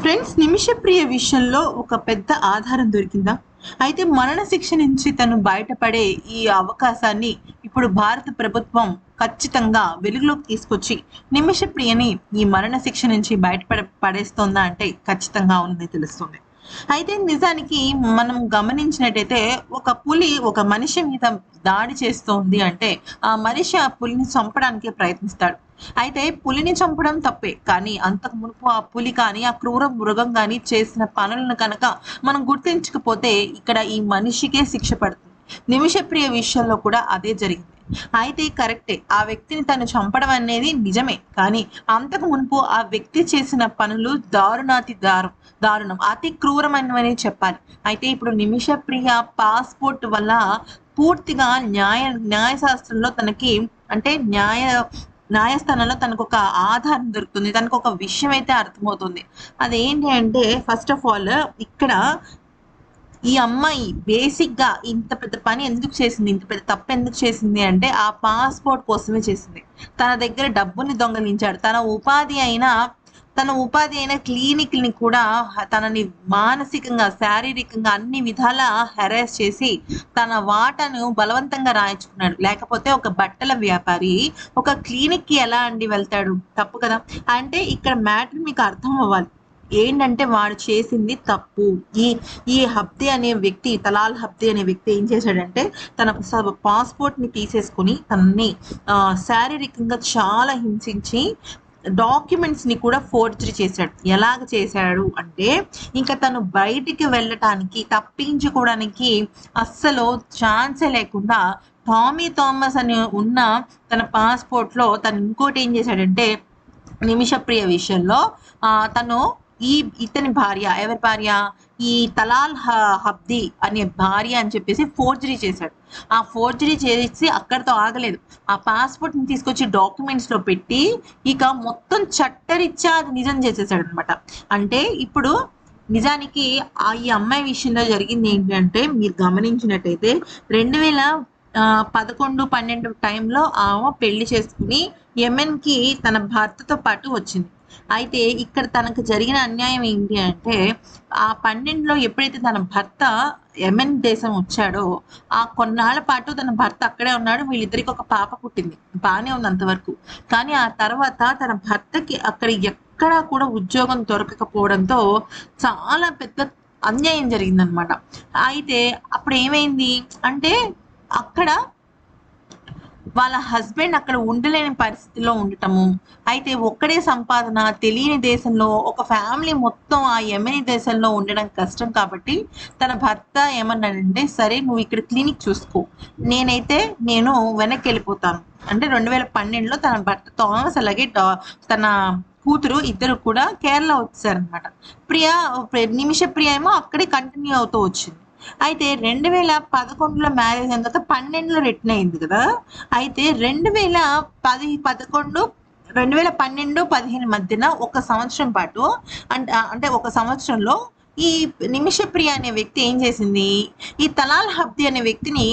Friends Nimishapriya విషయంలో ఒక పెద్ద ఆధారం దొరికిందా? అయితే మరణ శిక్ష నుంచి తను బయటపడే ఈ అవకాశాన్ని ఇప్పుడు భారత ప్రభుత్వం ఖచ్చితంగా వెలుగులోకి తీసుకొచ్చి నిమిషప్రియని ఈ మరణ శిక్ష నుంచి బయటపడ పడేస్తోందా అంటే ఖచ్చితంగా ఉందని తెలుస్తుంది. అయితే నిజానికి మనం గమనించినట్టయితే ఒక పులి ఒక మనిషి మీద దాడి చేస్తోంది అంటే ఆ మనిషి ఆ పులిని చంపడానికి ప్రయత్నిస్తాడు. అయితే పులిని చంపడం తప్పే కానీ అంతకు మునుపు ఆ పులి కానీ ఆ క్రూర మృగం కానీ చేసిన పనులను కనుక మనం గుర్తించకపోతే ఇక్కడ ఈ మనిషికే శిక్ష పడుతుంది. నిమిషప్రియ విషయంలో కూడా అదే జరిగింది. అయితే కరెక్టే ఆ వ్యక్తిని తను చంపడం అనేది నిజమే కానీ అంతకు మునుపు ఆ వ్యక్తి చేసిన పనులు దారుణాతి దారు దారుణం అతి క్రూరమైనవని చెప్పాలి. అయితే ఇప్పుడు నిమిషప్రియ పాస్పోర్ట్ వల్ల పూర్తిగా న్యాయ న్యాయశాస్త్రంలో తనకి అంటే న్యాయ న్యాయస్థానంలో తనకు ఒక ఆధారం దొరుకుతుంది తనకు ఒక విషయం అయితే అర్థమవుతుంది. అదేంటి అంటే ఫస్ట్ ఆఫ్ ఆల్ ఇక్కడ ఈ అమ్మాయి బేసిక్గా ఇంత పెద్ద పని ఎందుకు చేసింది ఇంత పెద్ద తప్పు ఎందుకు చేసింది అంటే ఆ పాస్పోర్ట్ కోసమే చేసింది. తన దగ్గర డబ్బుని దొంగలించాడు. తన ఉపాధి అయిన తన ఉపాధి అయిన క్లినిక్ని కూడా తనని మానసికంగా శారీరకంగా అన్ని విధాల హెరాస్ చేసి తన వాటాను బలవంతంగా రాయించుకున్నాడు. లేకపోతే ఒక బట్టల వ్యాపారి ఒక క్లినిక్కి ఎలా అండి వెళ్తాడు? తప్పు కదా. అంటే ఇక్కడ మ్యాటర్ మీకు అర్థం అవ్వాలి. ఏంటంటే వాడు చేసింది తప్పు. ఈ ఈ హబ్ది అనే వ్యక్తి తలాల్ హబ్ది అనే వ్యక్తి ఏం చేశాడంటే తన పాస్పోర్ట్ని తీసేసుకుని తనని శారీరకంగా చాలా హింసించి డాక్యుమెంట్స్ని కూడా ఫోర్జరీ చేశాడు. ఎలాగ చేశాడు అంటే ఇంకా తను బయటికి వెళ్ళటానికి తప్పించుకోవడానికి అస్సలు ఛాన్సే లేకుండా టామీ థామస్ అని ఉన్న తన పాస్పోర్ట్లో తను ఇంకోటి ఏం చేశాడంటే నిమిషప్రియ విషయంలో తను ఈ ఇతని భార్య ఎవరి భార్య? ఈ తలాల్ హ- హబ్ది అనే భార్య అని చెప్పేసి ఫోర్జరీ చేశాడు. ఆ ఫోర్జరీ చేసి అక్కడితో ఆగలేదు. ఆ పాస్పోర్ట్ని తీసుకొచ్చి డాక్యుమెంట్స్లో పెట్టి ఇక మొత్తం చట్టరిచ్చా అది నిజం చేసేసాడు అనమాట అంటే ఇప్పుడు నిజానికి ఆ ఈ అమ్మాయి విషయంలో జరిగింది ఏంటంటే మీరు గమనించినట్టయితే రెండు వేల పదకొండు పన్నెండు టైంలో ఆమె పెళ్ళి చేసుకుని యెమెన్కి తన భర్తతో పాటు వచ్చింది. అయితే ఇక్కడ తనకు జరిగిన అన్యాయం ఏంటి అంటే ఆ పన్నెండులో ఎప్పుడైతే తన భర్త ఎమెన్ దేశం వచ్చాడో ఆ కొన్నాళ్ళ పాటు తన భర్త అక్కడే ఉన్నాడు. వీళ్ళిద్దరికి ఒక పాప పుట్టింది. బాగానే ఉంది అంతవరకు. కానీ ఆ తర్వాత తన భర్తకి అక్కడ ఎక్కడా కూడా ఉద్యోగం దొరకకపోవడంతో చాలా పెద్ద అన్యాయం జరిగిందనమాట. అయితే అప్పుడు ఏమైంది అంటే అక్కడ వాళ్ళ హస్బెండ్ అక్కడ ఉండలేని పరిస్థితిలో ఉండటము. అయితే ఒక్కడే సంపాదన తెలియని దేశంలో ఒక ఫ్యామిలీ మొత్తం ఆ యమని దేశంలో ఉండడం కష్టం కాబట్టి తన భర్త ఏమన్నాడంటే సరే నువ్వు ఇక్కడ క్లినిక్ చూసుకో. నేనైతే నేను వెనక్కి వెళ్ళిపోతాను. అంటే రెండు వేల పన్నెండులో తన భర్త థామస్ అలాగే డా- తన కూతురు ఇద్దరు కూడా కేరళ వచ్చారనమాట ప్రియా నిమిష ప్రియ ఏమో అక్కడే కంటిన్యూ అవుతూ వచ్చింది. అయితే రెండు వేల పదకొండులో మ్యారేజ్ అయిన తర్వాత పన్నెండులో రిటర్న్ అయింది కదా. అయితే రెండు వేల పది పదకొండు రెండు వేల పన్నెండు పదిహేను మధ్యన ఒక సంవత్సరం పాటు అంటే అంటే ఒక సంవత్సరంలో ఈ నిమిషప్రియ అనే వ్యక్తి ఏం చేసింది? ఈ తలాల్ హబ్ది అనే వ్యక్తిని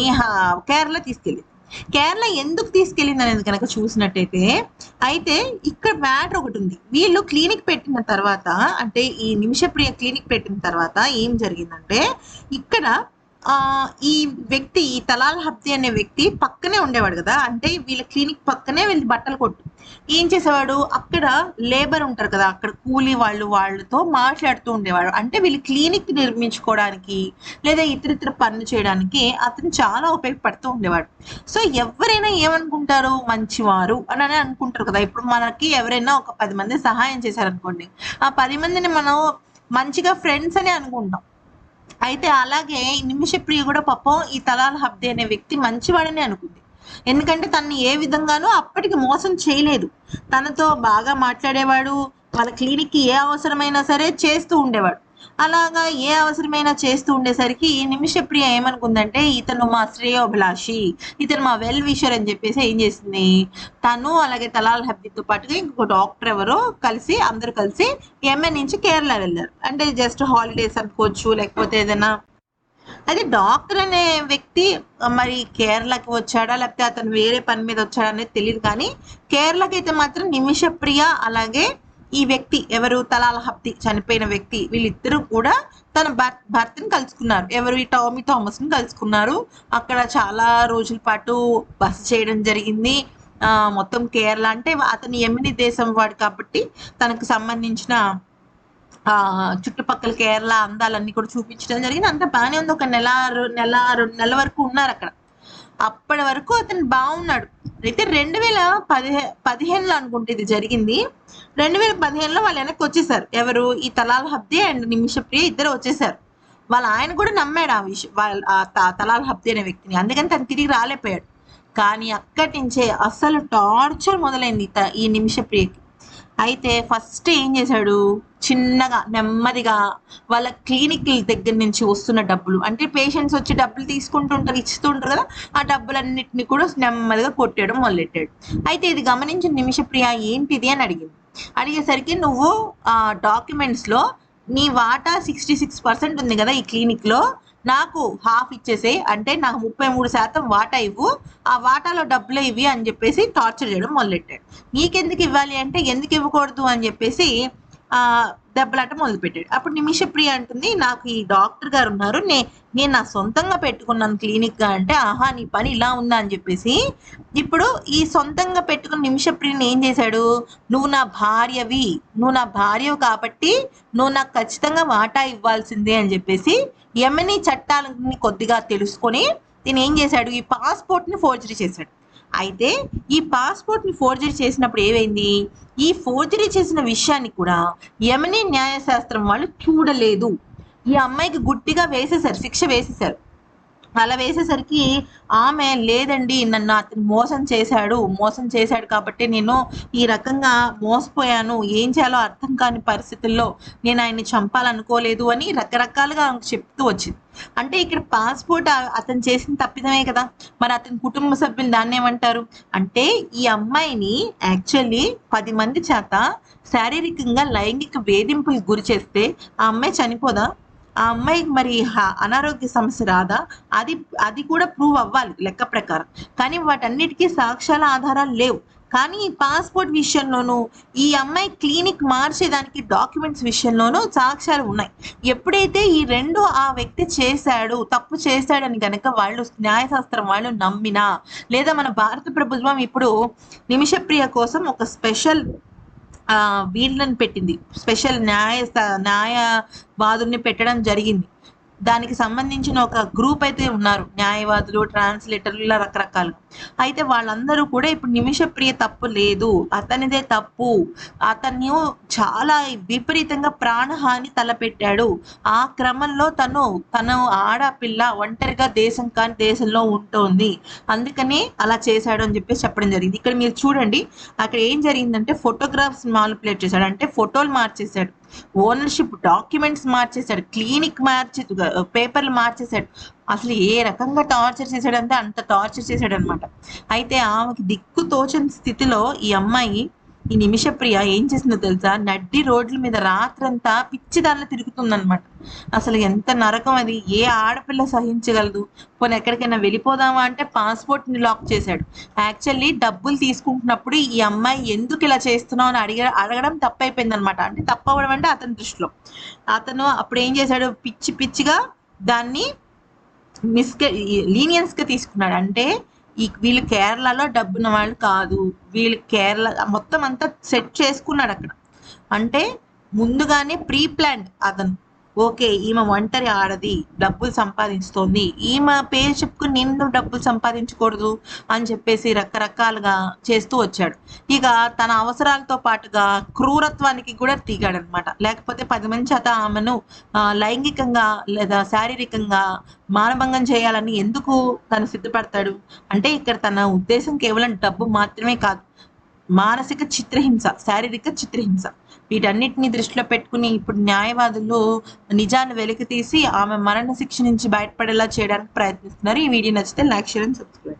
కేరళ తీసుకెళ్ళింది. కేరళ ఎందుకు తీసుకెళ్ళింది అనేది కనుక చూసినట్టయితే అయితే ఇక్కడ మ్యాటర్ ఒకటి ఉంది. వీళ్ళు క్లినిక్ పెట్టిన తర్వాత అంటే ఈ నిమిషప్రియ క్లినిక్ పెట్టిన తర్వాత ఏం జరిగిందంటే ఇక్కడ ఈ వ్యక్తి ఈ తలాల్ హబ్ది అనే వ్యక్తి పక్కనే ఉండేవాడు కదా. అంటే వీళ్ళ క్లినిక్ పక్కనే వీళ్ళు బట్టలు కొట్టు. ఏం చేసేవాడు? అక్కడ లేబర్ ఉంటారు కదా అక్కడ కూలీ వాళ్ళు వాళ్ళతో మాట్లాడుతూ ఉండేవాడు. అంటే వీళ్ళు క్లినిక్ నిర్మించుకోవడానికి లేదా ఇతర ఇతర పనులు చేయడానికి అతను చాలా ఉపయోగపడుతూ ఉండేవాడు. సో ఎవరైనా ఏమనుకుంటారు? మంచివారు అని అని అనుకుంటారు కదా. ఇప్పుడు మనకి ఎవరైనా ఒక పది మంది సహాయం చేశారనుకోండి. ఆ పది మందిని మనం మంచిగా ఫ్రెండ్స్ అని అనుకుంటాం. అయితే అలాగే ఈ నిమిషప్రియ కూడా పాపం ఈ తలాల్ హబ్దే అనే వ్యక్తి మంచివాడని అనుకుంది. ఎందుకంటే తన్ని ఏ విధంగానూ అప్పటికి మోసం చేయలేదు. తనతో బాగా మాట్లాడేవాడు వాళ్ళ క్లినిక్కి ఏ అవసరమైనా సరే చేస్తూ ఉండేవాడు. అలాగా ఏ అవసరమైనా చేస్తూ ఉండేసరికి నిమిషప్రియ ఏమనుకుందంటే ఇతను మా శ్రేయోభిలాషి ఇతను మా వెల్ విషర్ అని చెప్పేసి ఏం చేసింది? తను అలాగే తలాల్ హబ్దితో పాటుగా ఇంకొక డాక్టర్ ఎవరో కలిసి అందరూ కలిసి ఎంఏ నుంచి కేరళ వెళ్ళారు. అంటే జస్ట్ హాలిడేస్ అనుకోవచ్చు లేకపోతే ఏదైనా. అయితే డాక్టర్ అనే వ్యక్తి మరి కేరళకి వచ్చాడా లేకపోతే అతను వేరే పని మీద వచ్చాడా అనేది తెలియదు కానీ కేరళకి అయితే మాత్రం నిమిషప్రియ అలాగే ఈ వ్యక్తి ఎవరు? తలాల హప్తి చనిపోయిన వ్యక్తి వీళ్ళిద్దరూ కూడా తన భర్తని కలుసుకున్నారు. ఎవరు? ఈ టామీ థామస్ని కలుసుకున్నారు. అక్కడ చాలా రోజుల పాటు బస చేయడం జరిగింది. ఆ, మొత్తం కేరళ అంటే అతను ఎమిని దేశం వాడు కాబట్టి తనకు సంబంధించిన ఆ చుట్టుపక్కల కేరళ అందాలన్నీ కూడా చూపించడం జరిగింది. అంత బాగానే ఉంది. ఒక నెల నెల రెండు నెలల వరకు ఉన్నారు అక్కడ. అప్పటి వరకు అతను బాగున్నాడు. అయితే రెండు వేల పదిహే పదిహేనులో అనుకుంటే ఇది జరిగింది. రెండు వేల పదిహేనులో వాళ్ళు వెనక్కి వచ్చేసారు. ఎవరు? ఈ తలాల్ హబ్దే అండ్ నిమిషప్రియ ఇద్దరు వచ్చేసారు. వాళ్ళ ఆయన కూడా నమ్మాడు ఆ విషయం. వాళ్ళ ఆ త- తలాల్ హబ్దే అనే వ్యక్తిని. అందుకని తను తిరిగి రాలేకపోయాడు. కానీ అక్కడి నుంచే అసలు టార్చర్ మొదలైంది త- ఈ నిమిషప్రియకి అయితే ఫస్ట్ ఏం చేశాడు? చిన్నగా నెమ్మదిగా వాళ్ళ క్లినిక్ దగ్గర నుంచి వస్తున్న డబ్బులు. అంటే పేషెంట్స్ వచ్చి డబ్బులు తీసుకుంటుంటారు ఇస్తుంటారు కదా? ఆ డబ్బులన్నింటినీ కూడా నెమ్మదిగా కొట్టేయడం మొదలెట్టాడు. అయితే ఇది గమనించిన నిమిషప్రియ ఏంటిది అని అడిగింది. అడిగేసరికి నువ్వు ఆ డాక్యుమెంట్స్లో నీ వాటా సిక్స్టీ సిక్స్ పర్సెంట్ ఉంది కదా ఈ క్లినిక్లో నాకు హాఫ్ ఇచ్చేసే అంటే నాకు ముప్పై మూడు శాతం వాటా ఇవ్వు ఆ వాటాలో డబ్బులు ఇవి అని చెప్పేసి టార్చర్ చేయడం మొదలెట్టాడు నీకెందుకు ఇవ్వాలి అంటే ఎందుకు ఇవ్వకూడదు అని చెప్పేసి దెబ్బలాట మొదలుపెట్టాడు. అప్పుడు నిమిషప్రియ అంటుంది నాకు ఈ డాక్టర్ గారు ఉన్నారు. నే నేను నా సొంతంగా పెట్టుకున్నాను క్లినిక్గా అంటే ఆహా నీ పని ఇలా ఉందా? అని చెప్పేసి ఇప్పుడు ఈ సొంతంగా పెట్టుకున్న నిమిషప్రియని ఏం చేశాడు? నువ్వు నా భార్యవి. నువ్వు నా భార్యవు కాబట్టి నువ్వు నాకు ఖచ్చితంగా వాటా ఇవ్వాల్సిందే అని చెప్పేసి ఎమ్మెని చట్టాలని కొద్దిగా తెలుసుకొని దీని ఏం చేశాడు? ఈ పాస్పోర్ట్ని ఫోర్జరీ చేశాడు. అయితే ఈ పాస్పోర్ట్ని ఫోర్జరీ చేసినప్పుడు ఏమైంది? ఈ ఫోర్జరీ చేసిన విషయాన్ని కూడా యమని న్యాయశాస్త్రం వాళ్ళు చూడలేదు. ఈ అమ్మాయికి గుట్టిగా వేసేశారు శిక్ష వేసేశారు. అలా వేసేసరికి ఆమె లేదండి నన్ను అతను మోసం చేశాడు మోసం చేశాడు కాబట్టి నేను ఈ రకంగా మోసపోయాను. ఏం చేయాలో అర్థం కాని పరిస్థితుల్లో నేను ఆయన్ని చంపాలనుకోలేదు అని రకరకాలుగా ఆమెకు చెప్తూ వచ్చింది. అంటే ఇక్కడ పాస్పోర్ట్ అతను చేసిన తప్పిదమే కదా. మరి అతని కుటుంబ సభ్యులు దాన్ని ఏమంటారు? అంటే ఈ అమ్మాయిని యాక్చువల్లీ పది మంది చేత శారీరకంగా లైంగిక వేధింపులు గురి చేస్తే ఆ అమ్మాయి చనిపోదా? ఆ అమ్మాయికి మరి అనారోగ్య సమస్య రాదా? అది అది కూడా ప్రూవ్ అవ్వాలి లెక్క ప్రకారం. కానీ వాటన్నిటికీ సాక్ష్యాల ఆధారాలు లేవు. కానీ ఈ పాస్పోర్ట్ విషయంలోనూ ఈ అమ్మాయి క్లినిక్ మార్చేదానికి డాక్యుమెంట్స్ విషయంలోనూ సాక్ష్యాలు ఉన్నాయి. ఎప్పుడైతే ఈ రెండు ఆ వ్యక్తి చేశాడు తప్పు చేశాడని కనుక వాళ్ళు న్యాయశాస్త్రం వాళ్ళు నమ్మినా లేదా మన భారత ప్రభుత్వం ఇప్పుడు నిమిషప్రియ కోసం ఒక స్పెషల్ వీళ్ళని పెట్టింది. స్పెషల్ న్యాయ న్యాయవాదుల్ని పెట్టడం జరిగింది. దానికి సంబంధించిన ఒక గ్రూప్ అయితే ఉన్నారు. న్యాయవాదులు ట్రాన్స్లేటర్లు ఇలా రకరకాలు. అయితే వాళ్ళందరూ కూడా ఇప్పుడు నిమిషప్రియ తప్పు లేదు. అతనిదే తప్పు. అతన్ని చాలా విపరీతంగా ప్రాణహాని తలపెట్టాడు. ఆ క్రమంలో తను తను ఆడపిల్ల ఒంటరిగా దేశం కాని దేశంలో ఉంటుంది. అందుకనే అలా చేశాడు అని చెప్పేసి చెప్పడం జరిగింది. ఇక్కడ మీరు చూడండి. అక్కడ ఏం జరిగిందంటే ఫోటోగ్రాఫ్స్ మానిపులేట్ చేశాడు. అంటే ఫోటోలు మార్చేశాడు. ఓనర్షిప్ డాక్యుమెంట్స్ మార్చేశాడు క్లినిక్ మార్చి పేపర్లు మార్చేశాడు. అసలు ఏ రకంగా టార్చర్ చేశాడంటే అంత టార్చర్ చేశాడనమాట అయితే ఆమెకి దిక్కు తోచని స్థితిలో ఈ అమ్మాయి ఈ నిమిషప్రియ ఏం చేసిందో తెలుసా? నడ్డి రోడ్ల మీద రాత్రంతా పిచ్చిదారిలో తిరుగుతుందనమాట అసలు ఎంత నరకం అది? ఏ ఆడపిల్ల సహించగలదు? పోనీ ఎక్కడికైనా వెళ్ళిపోదామా అంటే పాస్పోర్ట్ని లాక్ చేశాడు. యాక్చువల్లీ డబ్బులు తీసుకుంటున్నప్పుడు ఈ అమ్మాయి ఎందుకు ఇలా చేస్తున్నావు అని అడిగ అడగడం తప్పైపోయింది అనమాట అంటే తప్పవడం అంటే అతని దృష్టిలో. అతను అప్పుడు ఏం చేశాడు? పిచ్చి పిచ్చిగా దాన్ని మిస్క లీనియన్స్గా తీసుకున్నాడు. అంటే ఈ వీళ్ళు కేరళలో డబ్బున్న వాళ్ళు కాదు. వీళ్ళు కేరళ మొత్తం అంతా సెట్ చేసుకున్నాడు అక్కడ. అంటే ముందుగానే ప్రీ ప్లాన్ అతను. ఓకే ఈమె ఒంటరి ఆడది డబ్బులు సంపాదిస్తోంది ఈమె పేరు చెప్పుకుని నిన్ను డబ్బులు సంపాదించకూడదు అని చెప్పేసి రకరకాలుగా చేస్తూ వచ్చాడు. ఇక తన అవసరాలతో పాటుగా క్రూరత్వానికి కూడా దిగాడు అనమాట లేకపోతే పది మంది చేత ఆమెను లైంగికంగా లేదా శారీరకంగా మానభంగం చేయాలని ఎందుకు తను సిద్ధపడతాడు? అంటే ఇక్కడ తన ఉద్దేశం కేవలం డబ్బు మాత్రమే కాదు. మానసిక చిత్రహింస శారీరక చిత్రహింస. వీటన్నిటిని దృష్టిలో పెట్టుకుని ఇప్పుడు న్యాయవాదులు నిజాన్ని వెలికి తీసి ఆమె మరణ శిక్ష నుంచి బయటపడేలా చేయడానికి ప్రయత్నిస్తున్నారు. ఈ వీడియో నచ్చితే లైక్ షేర్ అండ్ సబ్స్క్రైబ్.